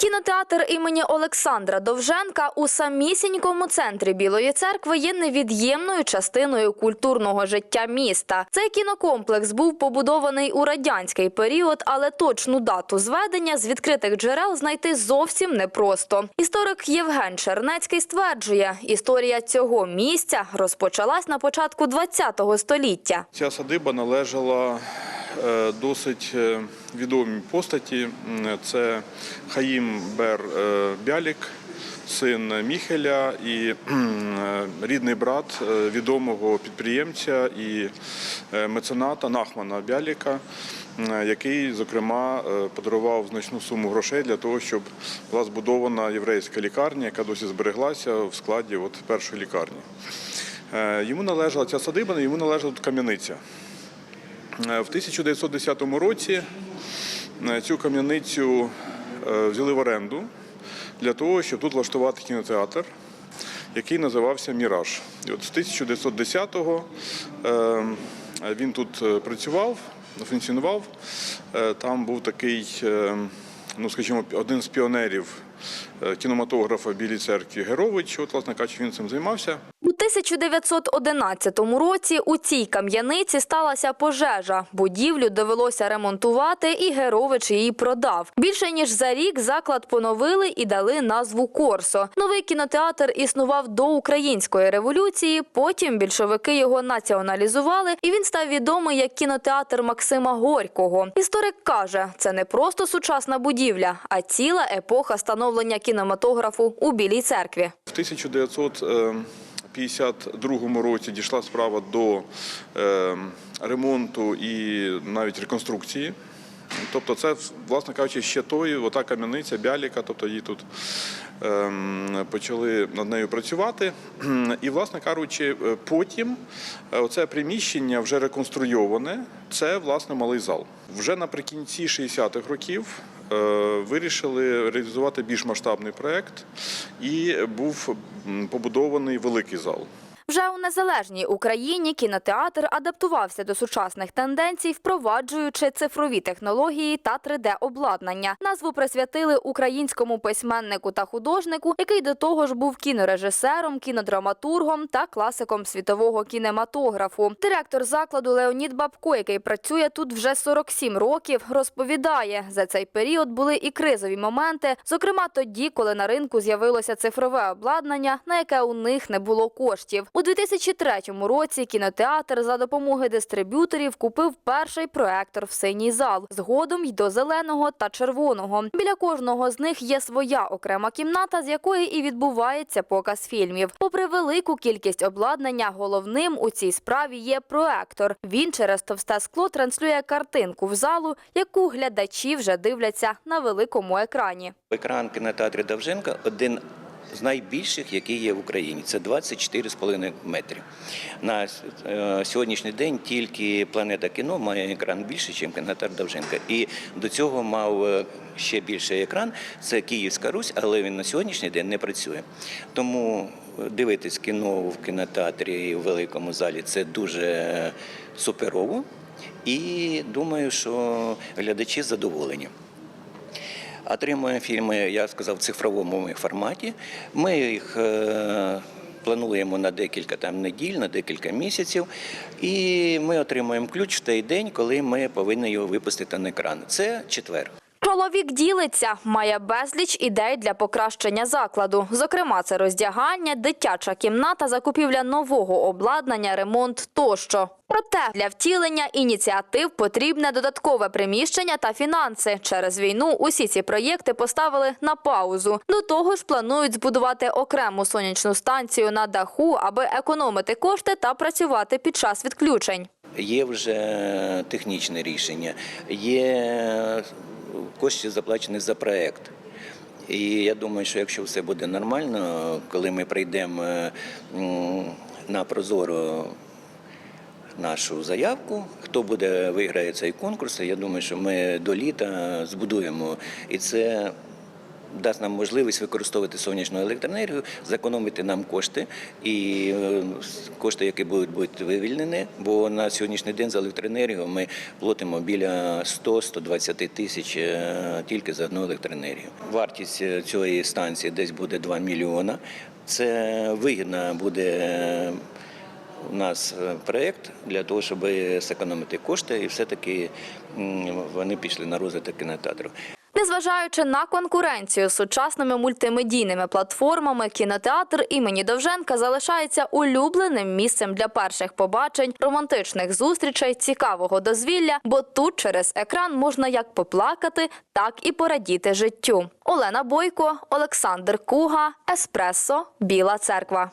Кінотеатр імені Олександра Довженка у самісінькому центрі Білої церкви є невід'ємною частиною культурного життя міста. Цей кінокомплекс був побудований у радянський період, але точну дату зведення з відкритих джерел знайти зовсім непросто. Історик Євген Чернецький стверджує, історія цього місця розпочалась на початку ХХ століття. Ця садиба належала досить е, відомій постаті. Це Хаїм Бер е, Бялік, син Міхеля і е, рідний брат е, відомого підприємця і е, мецената Нахмана Бяліка, який, зокрема, е, подарував значну суму грошей для того, щоб була збудована єврейська лікарня, яка досі збереглася в складі от першої лікарні. Е, Йому належала ця садиба, йому належала кам'яниця. Е, В 1910 році е, цю кам'яницю е, взяли в оренду для того, щоб тут влаштувати кінотеатр, який називався Міраж. І от з 1910-го е, він тут працював, функціонував. Там був такий, ну скажімо, один з піонерів кінематографа Білій церкві Герович. От, власне кажучи, він цим займався. У 1911 році у цій кам'яниці сталася пожежа. Будівлю довелося ремонтувати, і Герович її продав. Більше ніж за рік заклад поновили і дали назву Корсо. Новий кінотеатр існував до української революції. Потім більшовики його націоналізували, і він став відомий як кінотеатр Максима Горького. Історик каже, це не просто сучасна будівля, а ціла епоха становлення кінематографу у Білій церкві. В 1952 році дійшла справа до е, ремонту і навіть реконструкції. Тобто, це, власне кажучи, ще той, ота кам'яниця Бяліка, тобто її тут ем, почали над нею працювати. І, власне кажучи, е, потім е, оце приміщення вже реконструйоване, це власне малий зал. Вже наприкінці 60-х років вирішили реалізувати більш масштабний проект, і був побудований великий зал. Вже у незалежній Україні кінотеатр адаптувався до сучасних тенденцій, впроваджуючи цифрові технології та 3D-обладнання. Назву присвятили українському письменнику та художнику, який до того ж був кінорежисером, кінодраматургом та класиком світового кінематографу. Директор закладу Леонід Бабко, який працює тут вже 47 років, розповідає, за цей період були і кризові моменти, зокрема тоді, коли на ринку з'явилося цифрове обладнання, на яке у них не було коштів. У 2003 році кінотеатр за допомоги дистриб'юторів купив перший проектор в синій зал, згодом й до зеленого та червоного. Біля кожного з них є своя окрема кімната, з якої і відбувається показ фільмів. Попри велику кількість обладнання, головним у цій справі є проектор. Він через товсте скло транслює картинку в залу, яку глядачі вже дивляться на великому екрані. Екран кінотеатрі Довженка один з найбільших, який є в Україні. Це 24,5 метрів. На е, сьогоднішній день тільки планета кіно має екран більше, ніж кінотеатр Довженка. І до цього мав е, ще більший екран. Це Київська Русь, але він на сьогоднішній день не працює. Тому е, дивитись кіно в кінотеатрі і в великому залі це дуже суперово. І думаю, що глядачі задоволені. Отримуємо фільми, я сказав, в цифровому форматі. Ми їх е, плануємо на декілька там неділь, на декілька місяців. І ми отримуємо ключ в той день, коли ми повинні його випустити на екран. Це четвер. Чоловік ділиться, має безліч ідей для покращення закладу. Зокрема, це роздягання, дитяча кімната, закупівля нового обладнання, ремонт тощо. Проте для втілення ініціатив потрібне додаткове приміщення та фінанси. Через війну усі ці проєкти поставили на паузу. До того ж, планують збудувати окрему сонячну станцію на даху, аби економити кошти та працювати під час відключень. Є вже технічне рішення, є кошти заплачені за проект. І я думаю, що якщо все буде нормально, коли ми прийдемо е, на прозоро нашу заявку, хто буде виграє цей конкурс, я думаю, що ми до літа збудуємо. І це дасть нам можливість використовувати сонячну електроенергію, зекономити нам кошти і е, кошти, які будуть, будуть вивільнені, бо на сьогоднішній день за електроенергію ми платимо біля 100-120 тисяч е, тільки за одну електроенергію. Вартість е, цієї станції десь буде 2 мільйона. Це вигідно буде. у нас проєкт для того, щоб зекономити кошти, і все-таки вони пішли на розвиток кінотеатру. Незважаючи на конкуренцію з сучасними мультимедійними платформами, кінотеатр імені Довженка залишається улюбленим місцем для перших побачень, романтичних зустрічей, цікавого дозвілля, бо тут через екран можна як поплакати, так і порадіти життю. Олена Бойко, Олександр Куга, Еспресо, Біла Церква.